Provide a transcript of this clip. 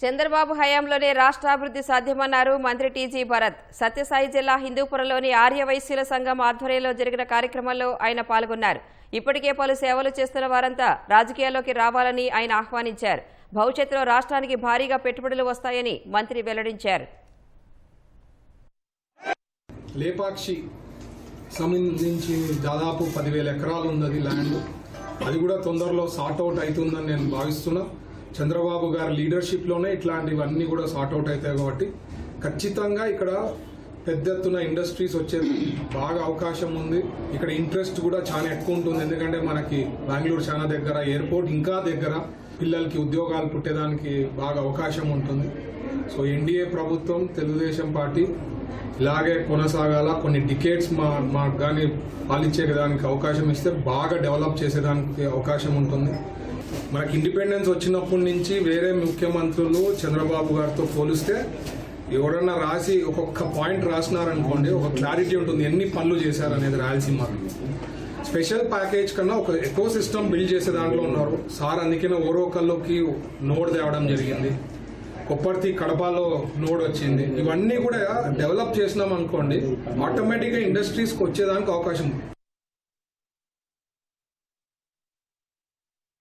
చంద్రబాబు హయాంలోనే రాష్ట్రాభివృద్ధి సాధ్యమన్నారు మంత్రి టీజీ భరత్. సత్యసాయి జిల్లా హిందూపురంలోని ఆర్యవైశ్యుల సంఘం ఆధ్వర్యంలో జరిగిన కార్యక్రమంలో ఆయన పాల్గొన్నారు. ఇప్పటికే పలు సేవలు చేస్తున్న వారంతా రాజకీయాల్లోకి రావాలని ఆయన ఆహ్వానించారు. భవిష్యత్తులో రాష్ట్రానికి భారీగా పెట్టుబడులు వస్తాయని మంత్రి వెల్లడించారు. లేపాక్షి సంబంధించి దాదాపు పదివేల ఎకరాలు ఉన్నది ల్యాండ్. అది కూడా తొందరలో సార్ట్ అవుట్ అవుతుందని నేను భావిస్తున్నా. చంద్రబాబు గారి లీడర్షిప్లోనే ఇట్లాంటివన్నీ కూడా సార్ట్ అవుట్ అవుతాయి కాబట్టి ఖచ్చితంగా ఇక్కడ పెద్ద ఎత్తున ఇండస్ట్రీస్ వచ్చేది బాగా అవకాశం ఉంది. ఇక్కడ ఇంట్రెస్ట్ కూడా చాలా ఎక్కువ ఉంటుంది. ఎందుకంటే మనకి బెంగళూరు చాలా దగ్గర ఎయిర్పోర్ట్ ఇంకా దగ్గర పిల్లలకి ఉద్యోగాలు పుట్టేదానికి బాగా అవకాశం ఉంటుంది. సో ఎన్డీఏ ప్రభుత్వం తెలుగుదేశం పార్టీ ఇలాగే కొనసాగాల? కొన్ని డికేట్స్ మా మాకు కానీ పాలించే దానికి అవకాశం ఇస్తే బాగా డెవలప్ చేసేదానికి అవకాశం ఉంటుంది. మనకి ఇండిపెండెన్స్ వచ్చినప్పటి నుంచి వేరే ముఖ్యమంత్రులు చంద్రబాబు గారితో పోలిస్తే ఎవరన్నా రాసి ఒక్కొక్క పాయింట్ రాసినారనుకోండి ఒక క్లారిటీ ఉంటుంది ఎన్ని పనులు చేశారనేది రాయలసీమలో. స్పెషల్ ప్యాకేజ్ కన్నా ఒక ఎకో సిస్టమ్ బిల్డ్ చేసే దాంట్లో ఉన్నారు. సార్ అందుకనే ఓరోకల్లోకి నోడ్ తేవడం జరిగింది. కొప్పర్తి కడపలో నోడ్ వచ్చింది. ఇవన్నీ కూడా డెవలప్ చేసినాం అనుకోండి ఆటోమేటిక్గా ఇండస్ట్రీస్కి వచ్చేదానికి అవకాశం ఉంది.